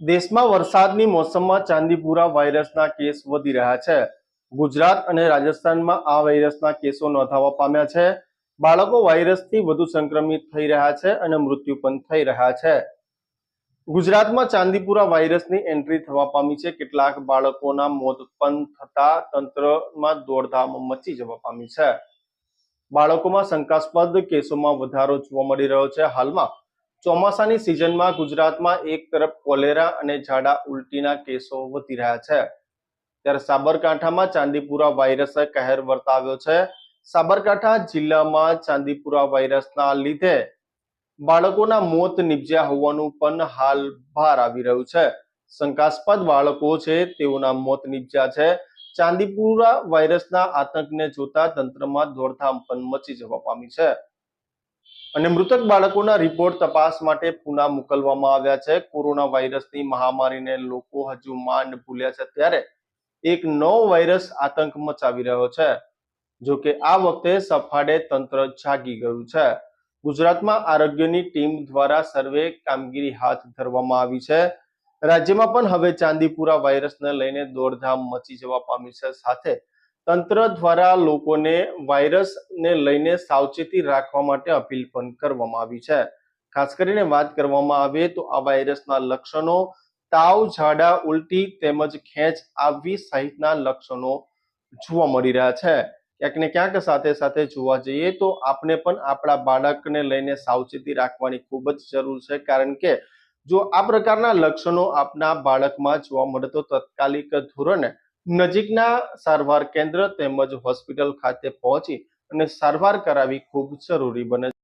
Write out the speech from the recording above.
દેશમાં વરસાદની મોસમમાં ચાંદીપુરા વાયરસના કેસ વધી રહ્યા છે. ગુજરાત અને રાજસ્થાનમાં આ વાયરસના કેસો નોંધાવા પામ્યા છે. બાળકો વાયરસથી વધુ સંક્રમિત થઈ રહ્યા છે અને મૃત્યુ પણ થઈ રહ્યા છે. ગુજરાતમાં ચાંદીપુરા વાયરસની એન્ટ્રી થવા પામી છે. કેટલાક બાળકોના મોત પણ થતા તંત્રમાં દોડધામ મચી જવા પામી છે. બાળકોમાં શંકાસ્પદ કેસોમાં વધારો જોવા મળી રહ્યો છે. હાલમાં ચોમાસાની સિઝનમાં ગુજરાતમાં એક તરફ કોલેરા અને ઝાડા ઉલટીના કેસો વધી રહ્યા છે. ત્યારે સાબરકાંઠામાં ચાંદીપુરા વાયરસે કહેર વર્તાવ્યો છે. સાબરકાંઠા જિલ્લામાં ચાંદીપુરા વાયરસના લીધે બાળકોના મોત નિપજ્યા હોવાનું પણ હાલ બહાર આવી રહ્યું છે. શંકાસ્પદ બાળકો છે, તેઓના મોત નિપજ્યા છે. ચાંદીપુરા વાયરસના આતંકને જોતા તંત્રમાં દોડધામ પણ મચી જવા પામી છે. અને મૃતક બાળકોના રિપોર્ટ તપાસ માટે પુના મોકલવામાં આવ્યા છે. કોરોના વાયરસની મહામારીને લોકો હજુ માંડ ભૂલ્યા છે. ત્યારે એક નવો વાયરસ આતંક મચાવી રહ્યો છે, જો કે આ વખતે સફાડે તંત્ર જાગી ગયું છે. ગુજરાતમાં આરોગ્યની ટીમ દ્વારા સર્વે કામગીરી હાથ ધરવામાં આવી છે. રાજ્યમાં પણ હવે ચાંદીપુરા વાયરસને લઈને દોડધામ મચી જવા પામી છે. સાથે તંત્ર દ્વારા લોકોને વાયરસને લઈને સાવચેતી રાખવા માટે અપીલ પણ કરવામાં આવી છે. ખાસ કરીને વાત કરવામાં આવે તો આ વાયરસના લક્ષણો તાવ, ઝાડા, ઉલટી તેમજ ખેંચ આવવી સહિતના લક્ષણો જોવા મળી રહ્યા છે. ક્યાંક ને ક્યાંક સાથે સાથે જોવા જઈએ તો આપણે પણ આપણા બાળકને લઈને સાવચેતી રાખવાની ખૂબ જ જરૂર છે. કારણ કે જો આ પ્રકારના લક્ષણો આપના બાળકમાં જોવા મળે તો તાત્કાલિક ધોરણે નજીકના સારવાર કેન્દ્ર તેમજ હોસ્પિટલ ખાતે પહોંચી અને સારવાર કરાવી ખૂબ જરૂરી બને છે